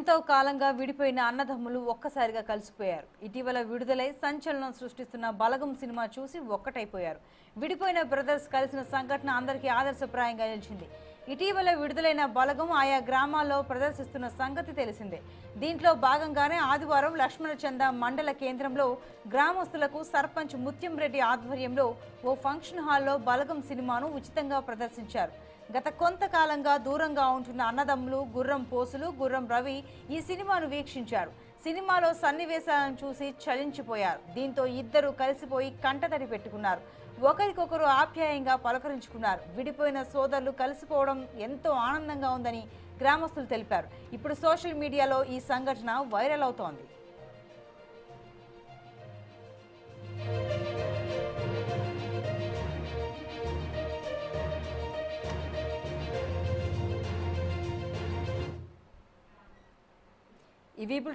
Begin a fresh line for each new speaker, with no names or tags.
ఎంతో కాలంగా విడిపోయిన అన్నదమ్ములు ఒక్కసారిగా కలిసిపోయారు. ఇటీవల విడుదలై సంచలనం సృష్టిస్తున్న బలగం సినిమా చూసి ఒక్కటైపోయారు. విడిపోయిన బ్రదర్స్ కలిసిన సంఘటన అందరికీ ఆదర్శప్రాయంగా నిలిచింది. ఇటీవల విడుదలైన బలగం ఆయా గ్రామాల్లో ప్రదర్శిస్తున్న సంగతి తెలిసిందే. దీంట్లో భాగంగానే ఆదివారం లక్ష్మణచంద మండల కేంద్రంలో గ్రామస్తులకు సర్పంచ్ ముత్యం రెడ్డి ఆధ్వర్యంలో ఓ ఫంక్షన్ హాల్లో బలగం సినిమాను ఉచితంగా ప్రదర్శించారు. గత కొంతకాలంగా దూరంగా ఉంటున్న అన్నదమ్ములు గుర్రం పోసులు గుర్రం రవి ఈ సినిమాను వీక్షించారు. సినిమాలో సన్నివేశాలను చూసి చలించిపోయారు. దీంతో ఇద్దరు కలిసిపోయి కంటతడి పెట్టుకున్నారు. ఒకరికొకరు ఆప్యాయంగా పలకరించుకున్నారు. విడిపోయిన సోదరులు కలిసిపోవడం ఎంతో ఆనందంగా ఉందని గ్రామస్తులు తెలిపారు. ఇప్పుడు సోషల్ మీడియాలో ఈ సంఘటన వైరల్ అవుతోంది. ఇవి